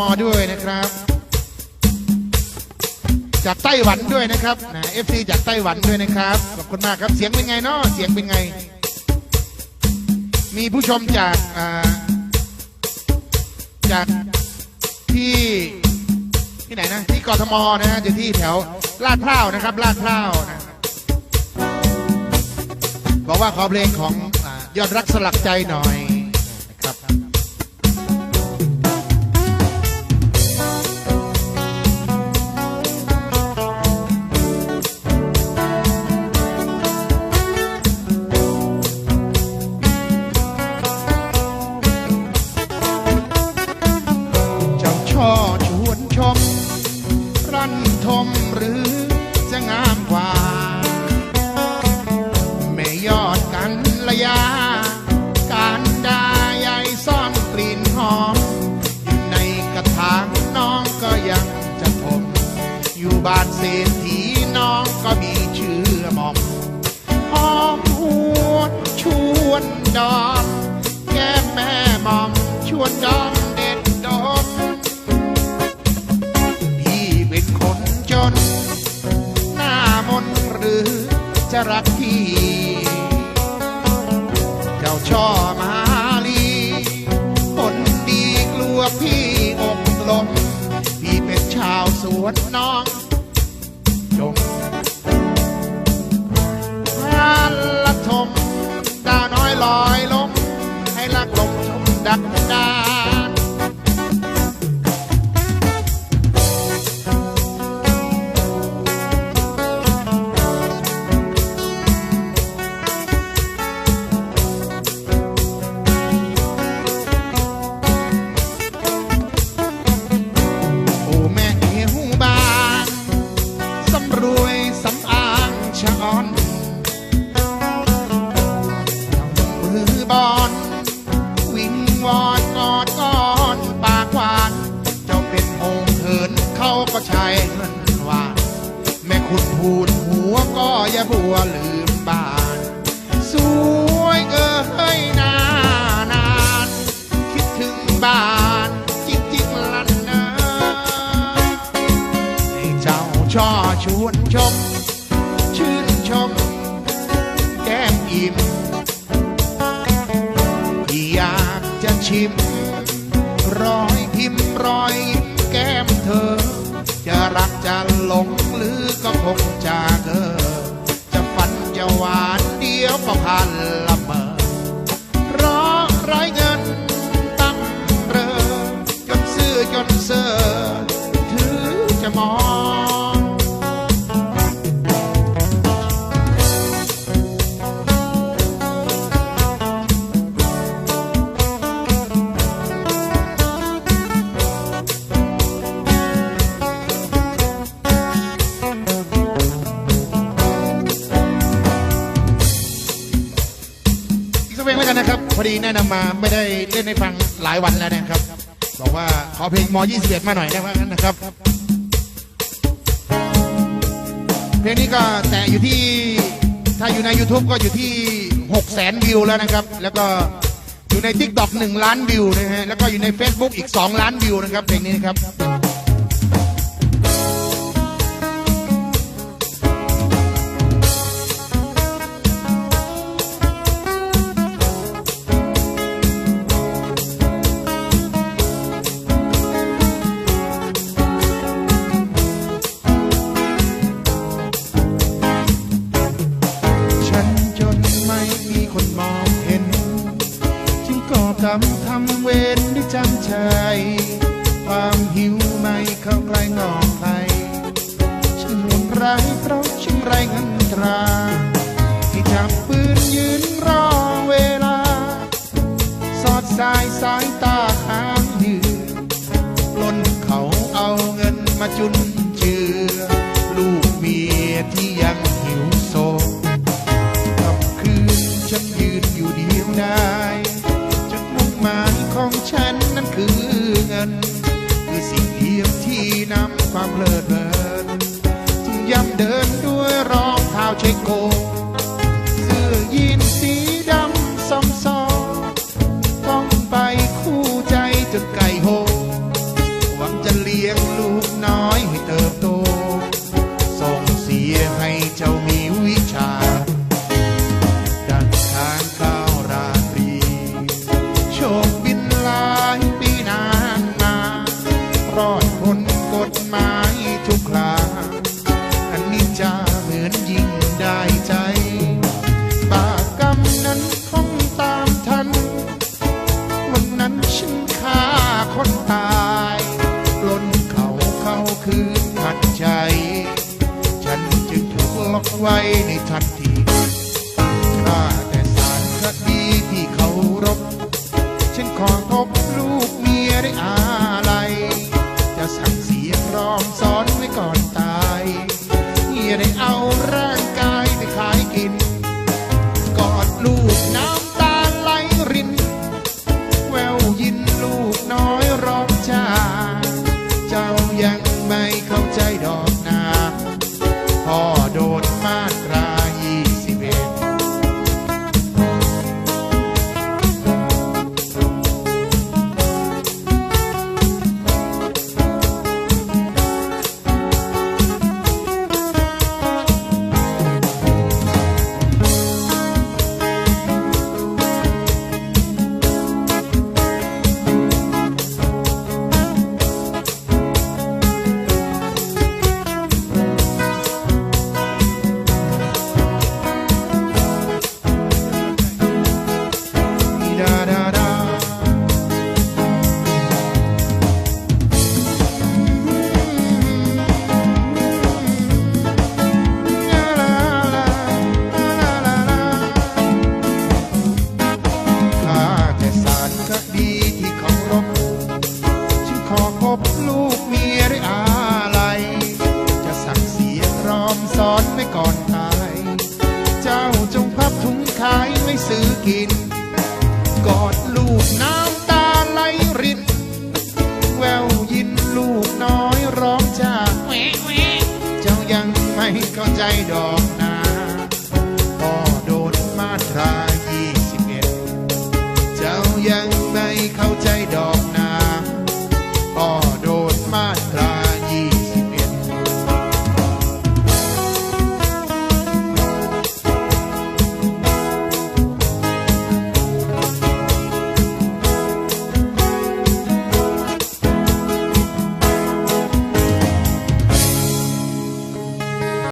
มด้วยนะครับ จากไต้หวันด้วยนะครับนะเอฟซีจากไต้หวันด้วยนะครับขอบคุณมากครับเสียงเป็นไงเนาะเสียงเป็นไง มีผู้ชมจากอ่าจากที่ที่ไหนนะที่กทมนะฮะอยู่ที่แถวลาดพร้าวนะครับลาดพร้าวนะบอกว่าขอเพลงของอยอดรักสลักใจหน่อย บานเศรษฐีน้องก็มีชื่อหมอมหอมหวนชวนดอมแก้มแม่หมอมชวนดอมเด็ดดมพี่เป็นคนจน หน้ามนหรือจะรักพี่ เจ้าช่อมาลี คนดีกลัวพี่อกลมพี่เป็นชาวสวนน้อง ชมดั ช้เงินวานแม่คุณพูดหัวก็อย่าบัวลืมบ้าน สวยเอ้ยนานาน คิดถึงบ้านจริงๆลันนอให้เจ้าช่อชวนชม ชื่นชม แก้มอิ่มอยากจะชิมรอยพิมพ์รอยยิ้มแก้มเธอ รักจะหลงหรือก็คงจะเกอจะฝันจะหวานเดียวก็ผ่านละ พอดีแนะนำมาไม่ได้เล่นให้ฟังหลายวันแล้วนะครับ บอกว่าขอเพลงม 21 มาหน่อยได้ไหมนะครับ เพลงนี้ก็แตะอยู่ที่ถ้าอยู่ใน YouTube ก็อยู่ที่6แสนวิวแล้วนะครับ แล้วก็อยู่ใน TikTok 1ล้านวิวนะฮะแล้วก็อยู่ใน Facebook อีก 2 ล้านวิวนะครับเพลงนี้นะครับ รมทำเวรด้วยจำใจ ความหิวไม่เข้าใกล้งอกใครฉันหวนร้ายเพราะฉันไรเงินตราที่จับปืนยืนรอเวลา สอดสายสายตาค้างยืนปล้นเขาเอาเงินมาจุนเจือ ลูกเมียที่ยังหิวโซค่ำคืนฉันยืนอยู่เดียวดาย อ ก ซื้